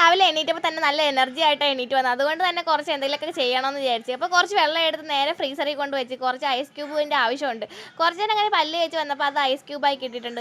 രാവിലെ എണീറ്റപ്പോൾ തന്നെ നല്ല എനർജി ആയിട്ട് എണീറ്റ് വന്നത് അതുകൊണ്ട് തന്നെ കുറച്ച് എന്തെങ്കിലുമൊക്കെ ചെയ്യണമെന്ന് വിചാരിച്ചു. അപ്പോൾ കുറച്ച് വെള്ളം എടുത്ത് നേരെ ഫ്രീസറിൽ കൊണ്ട് വെച്ച് കുറച്ച് ഐസ് ക്യൂബിന്റെ ആവശ്യമുണ്ട്. കുറച്ച് നേരം അങ്ങനെ പല്ല് വെച്ച് വന്നപ്പോൾ അത് ഐസ് ക്യൂബായി കിട്ടിയിട്ടുണ്ട്.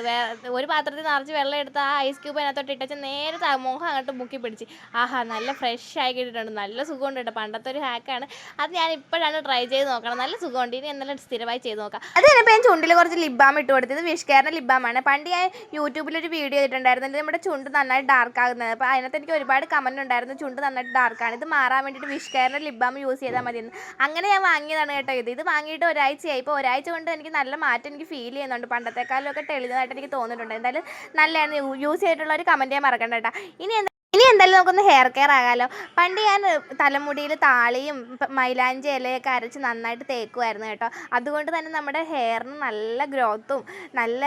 ഒരു പാത്രത്തിൽ നിറച്ച് വെള്ളം എടുത്ത് ആ ഐസ് ക്യൂബ് അതിനകത്തോട്ട് ഇട്ടച്ച് നേരെ മുഖം അങ്ങോട്ട് മുക്കി പിടിച്ച്. ആഹാ നല്ല ഫ്രഷ് ആയി കിട്ടിയിട്ടുണ്ട്. നല്ല സുഖമുണ്ട് കേട്ടോ. പണ്ടത്തെ ഒരു ഹാക്കാണ് അത് ഞാൻ ഇപ്പോഴാണ് ട്രൈ ചെയ്ത് നോക്കണം നല്ല സുഖമുണ്ട്. ഇനി എന്നാലും സ്ഥിരമായി ചെയ്ത് നോക്കാം. അത് കഴിഞ്ഞപ്പോൾ ഞാൻ ചുണ്ടിൽ കുറച്ച് ലിബാം ഇട്ട് കൊടുത്തത്. വിഷ്കേറിന്റെ ലിബാമാണ് പണ്ട് ഞാൻ യൂട്യൂബിലൊരു വീഡിയോ ഇട്ടിട്ടുണ്ടായിരുന്നു നമ്മുടെ ചുണ്ട് നന്നായി ഡാർക്ക് ആകുന്നത്. അപ്പോൾ അതിനകത്ത് എനിക്ക് ഒരുപാട് കമന്റ് ഉണ്ടായിരുന്നു. ചുണ്ട് നന്നായിട്ട് ഡാർക്കാണ് ഇത് മാറാൻ വേണ്ടിയിട്ട് വിഷ്കേറിന്റെ ലിബാം യൂസ് ചെയ്താൽ മതിയെന്ന്. അങ്ങനെ ഞാൻ വാങ്ങിയതാണ് കേട്ടോ ഇത്. ഇത് വാങ്ങിയിട്ട് ഒരാഴ്ചയായി. ഇപ്പോൾ ഒരാഴ്ച കൊണ്ട് എനിക്ക് നല്ല മാറ്റം എനിക്ക് ഫീൽ ചെയ്യുന്നുണ്ട്. പണ്ടത്തെക്കാളും ഒക്കെ തെളിഞ്ഞതായിട്ട് എനിക്ക് തോന്നിയിട്ടുണ്ട്. എന്തായാലും നല്ലതാണ്. യൂസ് ചെയ്തിട്ടുള്ള ഒരു കമന്റ് ഞാൻ മറക്കണ്ട കേട്ടോ. ഇനി എന്താ ഇനി എന്തായാലും നമുക്കൊന്ന് ഹെയർ കെയർ ആകാമല്ലോ പണ്ട് ഞാൻ തലമുടിയിൽ താളിയും മൈലാഞ്ചി ഇലയൊക്കെ അരച്ച് നന്നായിട്ട് തേക്കുമായിരുന്നു കേട്ടോ. അതുകൊണ്ട് തന്നെ നമ്മുടെ ഹെയറിന് നല്ല ഗ്രോത്തും നല്ല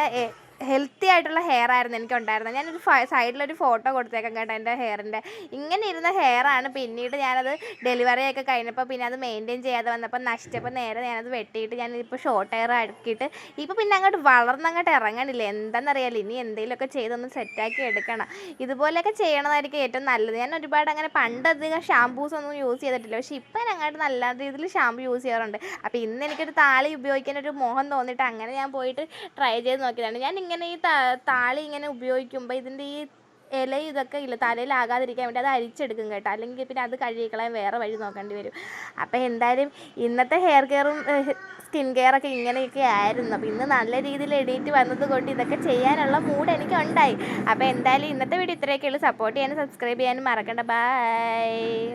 ഹെൽത്തി ആയിട്ടുള്ള ഹെയർ ആയിരുന്നു എനിക്ക് ഉണ്ടായിരുന്നത് ഞാനൊരു സൈഡിലൊരു ഫോട്ടോ കൊടുത്തേക്കാം കേട്ടോ എന്റെ ഹെയറിന്റെ ഇങ്ങനെ ഇരുന്ന ഹെയർ ആണ് പിന്നീട് ഞാനത് ഡെലിവറി ഒക്കെ കഴിഞ്ഞപ്പോൾ പിന്നെ അത് മെയിന്റെയിൻ ചെയ്യാതെ വന്നപ്പോൾ നശിച്ചപ്പോൾ നേരെ ഞാനത് വെട്ടിയിട്ട് ഞാനിപ്പോൾ ഷോർട്ട് ഹെയർ ആക്കിയിട്ട് ഇപ്പോൾ പിന്നെ അങ്ങോട്ട് വളർന്നങ്ങോട്ട് ഇറങ്ങണില്ല. എന്താണെന്നറിയാലോ ഇനി എന്തെങ്കിലുമൊക്കെ ചെയ്തൊന്ന് സെറ്റാക്കി എടുക്കണം. ഇതുപോലെയൊക്കെ ചെയ്യണതായിരിക്കും ഏറ്റവും നല്ലത്. ഞാൻ ഒരുപാട് അങ്ങനെ പണ്ട് അധികം ഷാമ്പൂസ് ഒന്നും യൂസ് ചെയ്തിട്ടില്ല. പക്ഷേ ഇപ്പം ഞാൻ അങ്ങോട്ട് നല്ല രീതിയിൽ ഷാമ്പു യൂസ് ചെയ്യാറുണ്ട്. അപ്പോൾ ഇന്ന് എനിക്കൊരു താളി ഉപയോഗിക്കാൻ ഒരു മോഹം തോന്നിയിട്ട് അങ്ങനെ ഞാൻ പോയിട്ട് ട്രൈ ചെയ്ത് നോക്കിയതാണ്. ഞാൻ ഈ താ- താളി ഇങ്ങനെ ഉപയോഗിക്കുമ്പോൾ ഇതിന്റെ ഈ ഇല ഇതൊക്കെ ഇല്ല തലയിൽ തലയിലാകാതിരിക്കാൻ വേണ്ടി അത് അരിച്ചെടുക്കും കേട്ടോ. അല്ലെങ്കിൽ പിന്നെ അത് കഴുകിക്കളയാൻ വേറെ വഴി നോക്കേണ്ടി വരും. അപ്പോൾ എന്തായാലും ഇന്നത്തെ ഹെയർ കെയറും സ്കിൻ കെയറൊക്കെ ഇങ്ങനെയൊക്കെ ആയിരുന്നു. അപ്പോൾ ഇന്ന് നല്ല രീതിയിൽ എഡിറ്റ് വന്നത് കൊണ്ട് ഇതൊക്കെ ചെയ്യാനുള്ള മൂഡ് എനിക്ക് ഉണ്ടായി. അപ്പോൾ എന്തായാലും ഇന്നത്തെ വീഡിയോ ഇത്രയൊക്കെയുള്ളൂ സപ്പോർട്ട് ചെയ്യാനും സബ്സ്ക്രൈബ് ചെയ്യാനും മറക്കണ്ട. ബൈ